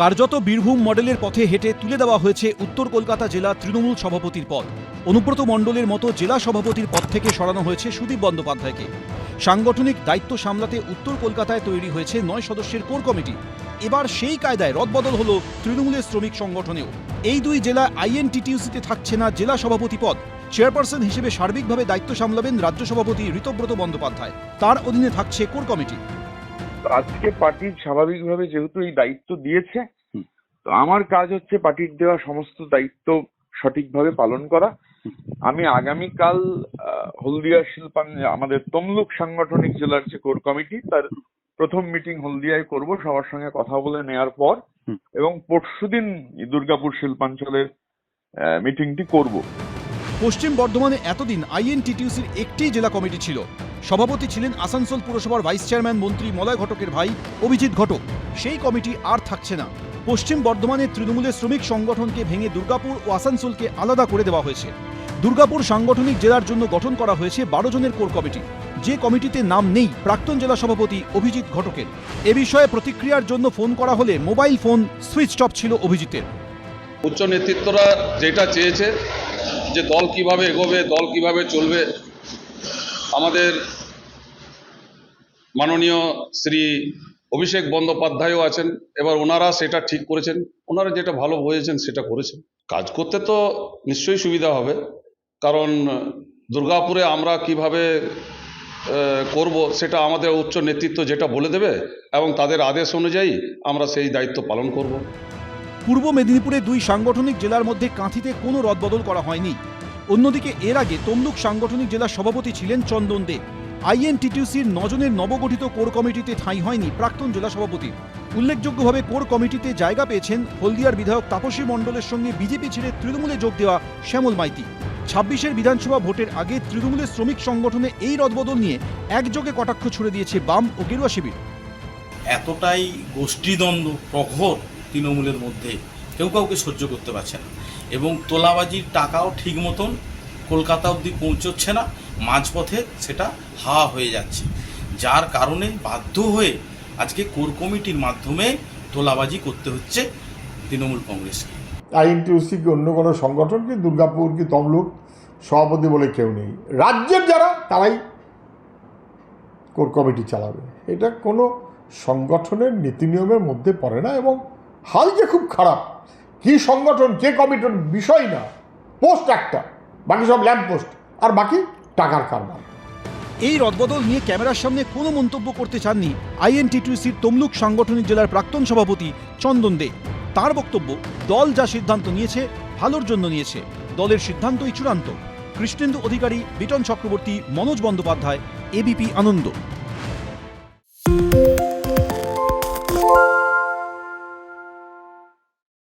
কার্যত বীরভূম মডেলের পথে হেঁটে তুলে দেওয়া হয়েছে উত্তর কলকাতা জেলা তৃণমূল সভাপতির পদ। অনুব্রত মণ্ডলের মতো জেলা সভাপতির পদ থেকে সরানো হয়েছে সুদীপ বন্দ্যোপাধ্যায়কে। সাংগঠনিক দায়িত্ব সামলাতে উত্তর কলকাতায় তৈরি হয়েছে নয় সদস্যের কোর কমিটি। এবার সেই কায়দায় রদবদল হল তৃণমূলের শ্রমিক সংগঠনেও। এই দুই জেলা আইএনটিটিউসিতে থাকছে না জেলা সভাপতি পদ। চেয়ারপারসন হিসেবে সার্বিকভাবে দায়িত্ব সামলাবেন রাজ্য সভাপতি ঋতব্রত বন্দ্যোপাধ্যায়। তার অধীনে থাকছে কোর কমিটি। আজকে পার্টির স্বাভাবিকভাবে যেহেতু এই দায়িত্ব দিয়েছে তো আমার কাজ হচ্ছে পার্টির দেওয়া সমস্ত দায়িত্ব সঠিকভাবে পালন করা। আমি আগামীকাল আহ, হলদিয়া শিল্পান আমাদের তমলুক সাংগঠনিক জেলার যে কোর কমিটি তার প্রথম মিটিং হলদিয়ায় করব সবার সঙ্গে কথা বলে নেওয়ার পর এবং পরশুদিন দুর্গাপুর শিল্পাঞ্চলের মিটিংটি করব। পশ্চিম বর্ধমানে এতদিন আইএনটিটিউসির একটি জেলা কমিটি ছিল। সভাপতি ছিলেন আসানসোল পুরসভার ভাইস চেয়ারম্যান মন্ত্রী মলয় ঘটকের ভাই অভিজিৎ ঘটক। সেই কমিটি আর থাকছে না। পশ্চিম বর্ধমানের তৃণমূলের শ্রমিক সংগঠনকে ভেঙে দুর্গাপুর ও আসানসোলকে আলাদা করে দেওয়া হয়েছে। দুর্গাপুর সাংগঠনিক জেলার জন্য গঠন করা হয়েছে বারো জনের কোর কমিটি। যে কমিটিতে নাম নেই, প্রাক্তন জেলা সভাপতি অভিজিৎ ঘটকের। এ বিষয়ে প্রতিক্রিয়ার জন্য ফোন করা হলে মোবাইল ফোন সুইচ অফ ছিল অভিজিতের। উচ্চ নেতৃত্বরা যেটা চেয়েছে যে দল কীভাবে এগোবে, দল কীভাবে চলবে, আমাদের মাননীয় শ্রী অভিষেক বন্দ্যোপাধ্যায়ও আছেন। এবার ওনারা সেটা ঠিক করেছেন। ওনারা যেটা ভালো বুঝেছেন, সেটা করেছেন। কাজ করতে তো নিশ্চয়ই সুবিধা হবে। কারণ দুর্গাপুরে আমরা কীভাবে করব সেটা আমাদের উচ্চ নেতৃত্ব যেটা বলে দেবে এবং তাদের আদেশ অনুযায়ী আমরা সেই দায়িত্ব পালন করব। পূর্ব মেদিনীপুরে দুই সাংগঠনিক জেলার মধ্যে কাঁথিতে কোনো রদবদল করা হয়নি। অন্যদিকে এর আগে তমলুক সাংগঠনিক জেলার সভাপতি ছিলেন চন্দন দে। আইএনটিটিউসির নজনের নবগঠিত কোর কমিটিতে ঠাঁই হয়নি প্রাক্তন জেলা সভাপতি। উল্লেখযোগ্যভাবে কোর কমিটিতে জায়গা পেয়েছেন হলদিয়ার বিধায়ক তাপসী মণ্ডলের সঙ্গে বিজেপি ছেড়ে তৃণমূলে যোগ দেওয়া শ্যামল মাইতি। ছাব্বিশের বিধানসভা ভোটের আগে তৃণমূলের শ্রমিক সংগঠনে এই রদবদল নিয়ে একযোগে কটাক্ষ ছুড়ে দিয়েছে বাম ও গেরুয়া শিবির। এতটাই গোষ্ঠীদ্বন্দ্ব প্রখর তৃণমূলের মধ্যে কেউ কাউকে সহ্য করতে পারছে না। এবং তোলাবাজির টাকাও ঠিক মতন কলকাতা অবধি পৌঁছচ্ছে না। মাঝপথে সেটা হাওয়া হয়ে যাচ্ছে। যার কারণে বাধ্য হয়ে আজকে কোর কমিটির মাধ্যমে তোলাবাজি করতে হচ্ছে তৃণমূল কংগ্রেসকে। আইএনটিউসি কি অন্য কোনো সংগঠন কি? দুর্গাপুর কি তমলুক? সভাপতি বলে কেউ নেই। রাজ্যের যারা, তারাই কোর কমিটি চালাবে। এটা কোনো সংগঠনের নীতি নিয়মের মধ্যে পড়ে না এবং হাল যে খুব খারাপ। কি সংগঠন কে কমিটির বিষয় না, পোস্ট একটা, বাকি সব ল্যাম্প পোস্ট আর বাকি টাকার কারবার। এই রদবদল নিয়ে ক্যামেরার সামনে কোনো মন্তব্য করতে চাননি আইএনটিটিউসির তমলুক সাংগঠনিক জেলার প্রাক্তন সভাপতি চন্দন দে। তার বক্তব্য, দল যা সিদ্ধান্ত নিয়েছে, ভালোর জন্য নিয়েছে। দলের সিদ্ধান্তই চূড়ান্ত। কৃষ্ণেন্দু অধিকারী, বিটন চক্রবর্তী, মনোজ বন্দ্যোপাধ্যায় এবিপি আনন্দ।